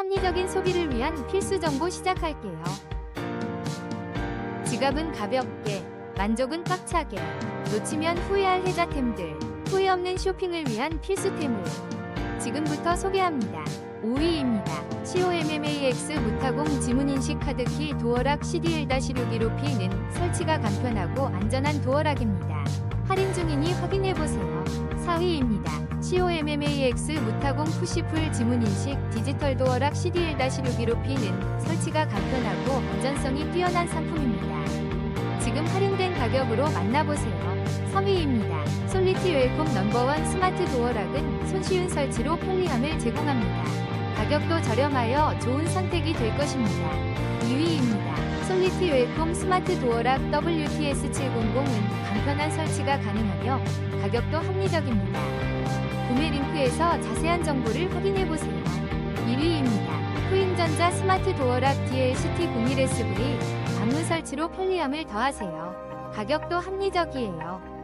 합리적인 소비를 위한 필수 정보 시작할게요. 지갑은 가볍게, 만족은 꽉차게, 놓치면 후회할 혜자템들, 후회 없는 쇼핑을 위한 필수템을 지금부터 소개합니다. 5위입니다. COMMAX 무타공 지문인식 카드키 도어락 CDL-615P는 설치가 간편하고 안전한 도어락입니다. 할인 중이니 확인해보세요. 4위입니다. COMMAX 무타공 푸시풀 지문인식 디지털 도어락 CDL-615P는 설치가 간편하고 안전성이 뛰어난 상품입니다. 지금 할인된 가격으로 만나보세요. 3위입니다. 솔리티 웰콤 넘버원 스마트 도어락은 손쉬운 설치로 편리함을 제공합니다. 가격도 저렴하여 좋은 선택이 될 것입니다. 2위입니다. 솔리티 웰콤 스마트 도어락 WTS700은 간편한 설치가 가능하며 가격도 합리적입니다. 구매 링크에서 자세한 정보를 확인해보세요. 1위입니다. 후인전자 스마트 도어락 DLCT01SV 방문 설치로 편리함을 더하세요. 가격도 합리적이에요.